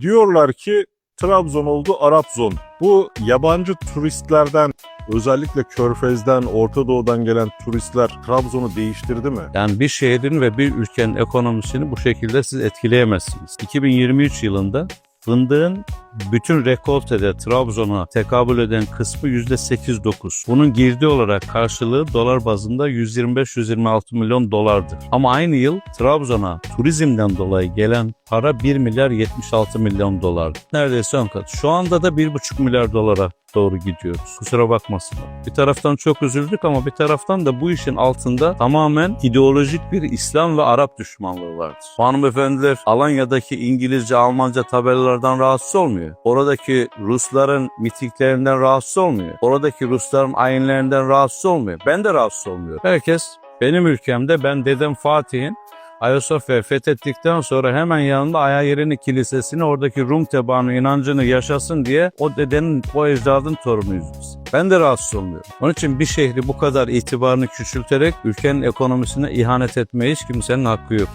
Diyorlar ki Trabzon oldu Arap zon. Bu yabancı turistlerden özellikle Körfez'den, Orta Doğu'dan gelen turistler Trabzon'u değiştirdi mi? Yani bir şehrin ve bir ülkenin ekonomisini bu şekilde siz etkileyemezsiniz. 2023 yılında fındığın bütün rekoltede Trabzon'a tekabül eden kısmı %8-9. Bunun girdi olarak karşılığı dolar bazında 125-126 milyon dolardır. Ama aynı yıl Trabzon'a turizmden dolayı gelen para 1 milyar 76 milyon dolar. Neredeyse ön kat. Şu anda da 1,5 milyar dolara doğru gidiyoruz. Kusura bakmasınlar. Bir taraftan çok üzüldük ama bir taraftan da bu işin altında tamamen ideolojik bir İslam ve Arap düşmanlığı vardır. Hanımefendiler Alanya'daki İngilizce, Almanca tabelalardan rahatsız olmuyor. Oradaki Rusların mitiklerinden rahatsız olmuyor. Oradaki Rusların ayinlerinden rahatsız olmuyor. Ben de rahatsız olmuyorum. Herkes benim ülkemde ben dedem Fatih'in Ayasofya'yı fethettikten sonra hemen yanında Ayayerini Kilisesi'ni oradaki Rum tebaanı inancını yaşasın diye o dedenin, o ecdadın torunuyuz biz. Ben de rahatsız olmuyorum. Onun için bir şehri bu kadar itibarını küçülterek ülkenin ekonomisine ihanet etmeye hiç kimsenin hakkı yok.